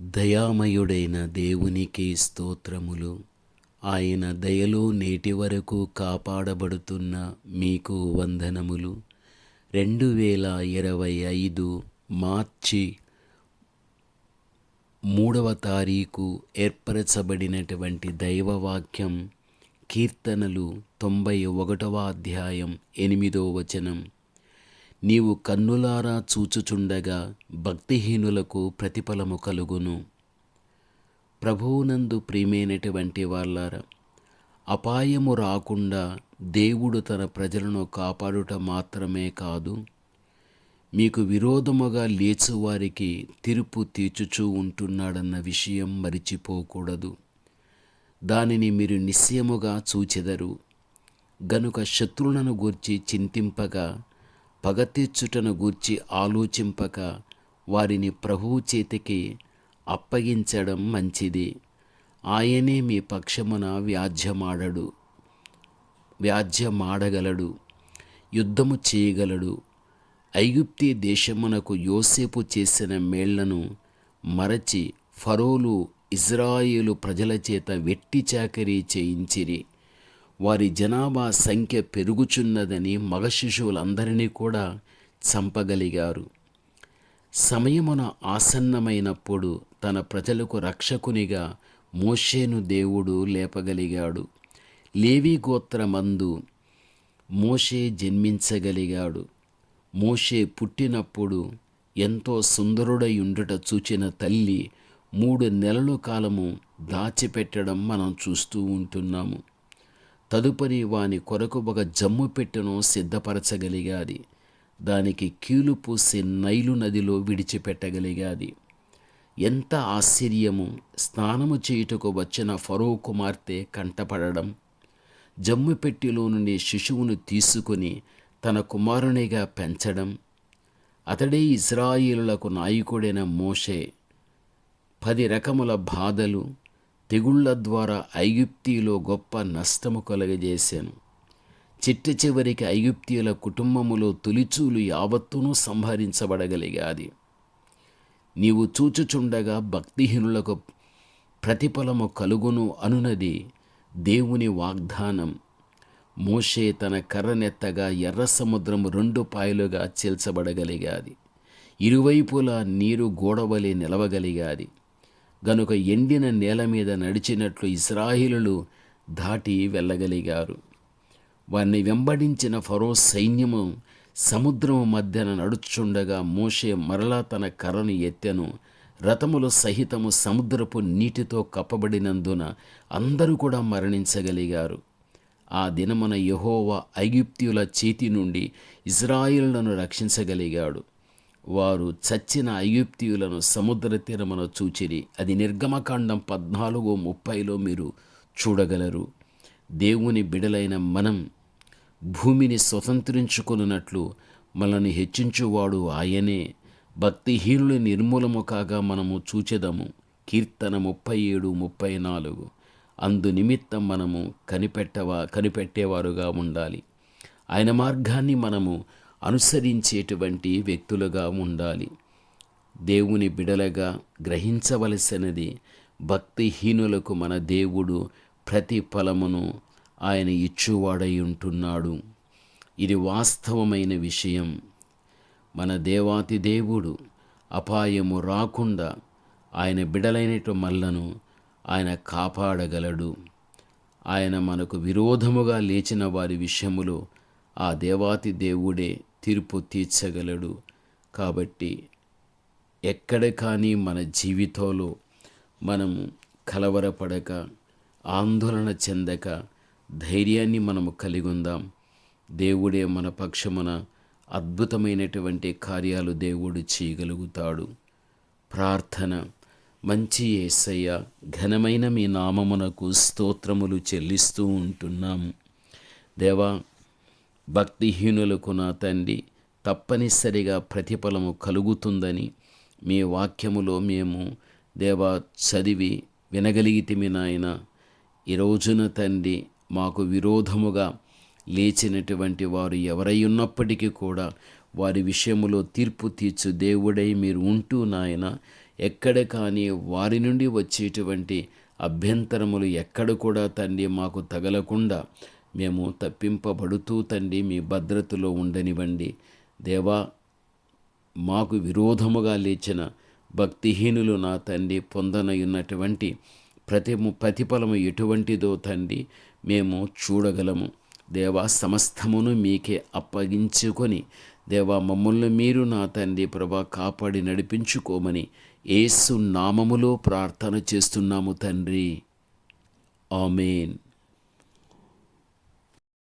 దయామయుడైన దేవునికి స్తోత్రములు. ఆయన దయలో నేటి వరకు కాపాడబడుతున్న మీకు వందనములు. రెండు వేల ఇరవై ఐదు మార్చి మూడవ తారీఖు ఏర్పరచబడినటువంటి దైవవాక్యం కీర్తనలు తొంభై ఒకటవ అధ్యాయం ఎనిమిదో వచనం. నీవు కన్నులారా చూచుచుండగా భక్తిహీనులకు ప్రతిఫలము కలుగును. ప్రభువునందు ప్రియమైనటువంటి వాళ్ళారా అపాయము రాకుండా దేవుడు తన ప్రజలను కాపాడుట మాత్రమే కాదు మీకు విరోధముగా లేచువారికి తీర్పు తీర్చుచూ ఉంటున్నాడన్న విషయం మరిచిపోకూడదు. దానిని మీరు నిశ్చయముగా చూచెదరు. గనుక శత్రులను గూర్చి చింతింపగా పగ తీర్చుటను గూర్చి ఆలోచింపక వారిని ప్రభువు చేతికి అప్పగించడం మంచిది. ఆయనే మీ పక్షమున వ్యాజ్యమాడడు వ్యాజ్యమాడగలడు యుద్ధము చేయగలడు. ఐగుప్తి దేశమునకు యోసేపు చేసిన మేళ్ళను మరచి ఫరోలు ఇజ్రాయేలు ప్రజల చేత వెట్టి చాకరీ చేయించిరి. వారి జనాభా సంఖ్య పెరుగుచున్నదని మగ శిశువులందరినీ కూడా చంపగలిగారు. సమయమున ఆసన్నమైనప్పుడు తన ప్రజలకు రక్షకునిగా మోషేను దేవుడు లేపగలిగాడు. లేవి గోత్రమందు మోషే జన్మించగలిగాడు. మోషే పుట్టినప్పుడు ఎంతో సుందరుడై ఉండుట చూచిన తల్లి మూడు నెలల కాలము దాచిపెట్టడం మనం చూస్తూ ఉంటున్నాము. తదుపరి వాని కొరకు ఒక జమ్ము పెట్టెను సిద్ధపరచగలిగాది. దానికి కీలు పూసి నైలు నదిలో విడిచిపెట్టగలిగాది. ఎంత ఆశ్చర్యము! స్నానము చేయుటకు వచ్చిన ఫరో కుమార్తె కంటపడడం. జమ్ము పెట్టిలో నుండి శిశువును తీసుకుని తన కుమారునిగా పెంచడం. అతడే ఇజ్రాయిలులకు నాయకుడైన మోషే. పది రకముల బాధలు తెగుళ్ళ ద్వారా ఐగుప్తిలో గొప్ప నష్టము కలుగజేశాను. చిట్ట చివరికి ఐగుప్తియుల కుటుంబములో తొలిచూలు యావత్తును సంహరించబడగలిగాది. నీవు చూచుచుండగా భక్తిహీనులకు ప్రతిఫలము కలుగును అనునది దేవుని వాగ్దానం. మోషే తన కర్రనెత్తగా ఎర్ర సముద్రము రెండు పాయలుగా చీల్చబడగలిగాది. ఇరువైపులా నీరు గోడవలే నిలవగలిగాది. గనుక ఎండిన నేల మీద నడిచినట్లు ఇస్రాయిలులు దాటి వెళ్ళగలిగారు. వారిని వెంబడించిన ఫరో సైన్యము సముద్రము మధ్యన నడుచుండగా మోషే మరలా తన కర్రను ఎత్తెను. రథములు సహితము సముద్రపు నీటితో కప్పబడినందున అందరూ కూడా మరణించగలిగారు. ఆ దినమున యహోవా ఐగుప్త్యుల చేతి నుండి ఇజ్రాయిలులను రక్షించగలిగాడు. వారు చచ్చిన ఐగుప్తియులను సముద్ర తీరమున చూచిరి. అది నిర్గమకాండం పద్నాలుగు ముప్పైలో మీరు చూడగలరు. దేవుని బిడలైన మనం భూమిని స్వతంత్రించుకున్నట్లు మనల్ని హెచ్చించువాడు ఆయనే. భక్తిహీనుల నిర్మూలము కాగా మనము చూచెదము. కీర్తన ముప్పై ఏడు ముప్పై నాలుగు అందు నిమిత్తం మనము కనిపెట్టవా కనిపెట్టేవారుగా ఉండాలి. ఆయన మార్గాన్ని మనము అనుసరించేటువంటి వ్యక్తులుగా ఉండాలి. దేవుని బిడలగా గ్రహించవలసినది భక్తిహీనులకు మన దేవుడు ప్రతి ఫలమును ఆయన ఇచ్చువాడై ఉంటున్నాడు. ఇది వాస్తవమైన విషయం. మన దేవాతి దేవుడు అపాయము రాకుండా ఆయన బిడలైనటు మల్లను ఆయన కాపాడగలడు. ఆయన మనకు విరోధముగా లేచిన వారి విషయములో ఆ దేవాతి దేవుడే తీర్పు తీర్చగలడు. కాబట్టి ఎక్కడ కానీ మన జీవితంలో మనం కలవరపడక ఆందోళన చెందక ధైర్యాన్ని మనము కలిగి ఉందాం. దేవుడే మన పక్షమున అద్భుతమైనటువంటి కార్యాలు దేవుడు చేయగలుగుతాడు. ప్రార్థన. మంచి ఏసయ్య ఘనమైన మీ నామమునకు స్తోత్రములు చెల్లిస్తూ ఉంటున్నాము దేవా భక్తిహీనులకు నా తండ్రి తప్పనిసరిగా ప్రతిఫలము కలుగుతుందని మీ వాక్యములో మేము దేవా చదివి వినగలిగితిమి నాయన. ఈ రోజున తండ్రి మాకు విరోధముగా లేచినటువంటి వారు ఎవరై ఉన్నప్పటికీ కూడా వారి విషయములో తీర్పు తీర్చు దేవుడై మీరు ఉంటూ నాయన. ఎక్కడ కానీ వారి నుండి వచ్చేటువంటి అభ్యంతరములు ఎక్కడ కూడా తండ్రి మాకు తగలకుండా మేము తప్పింపబడుతూ తండ్రి మీ భద్రతలో ఉండనివ్వండి. దేవా మాకు విరోధముగా లేచిన భక్తిహీనులు నా తండ్రి పొందనయున్నటువంటి ప్రతి ప్రతిఫలము ఎటువంటిదో తండ్రి మేము చూడగలము. దేవా సమస్తమును మీకే అప్పగించుకొని దేవా మమ్మల్ని మీరు నా తండ్రి ప్రభా కాపాడి నడిపించుకోమని ఏసు నామములో ప్రార్థన చేస్తున్నాము తండ్రి. ఆమెన్.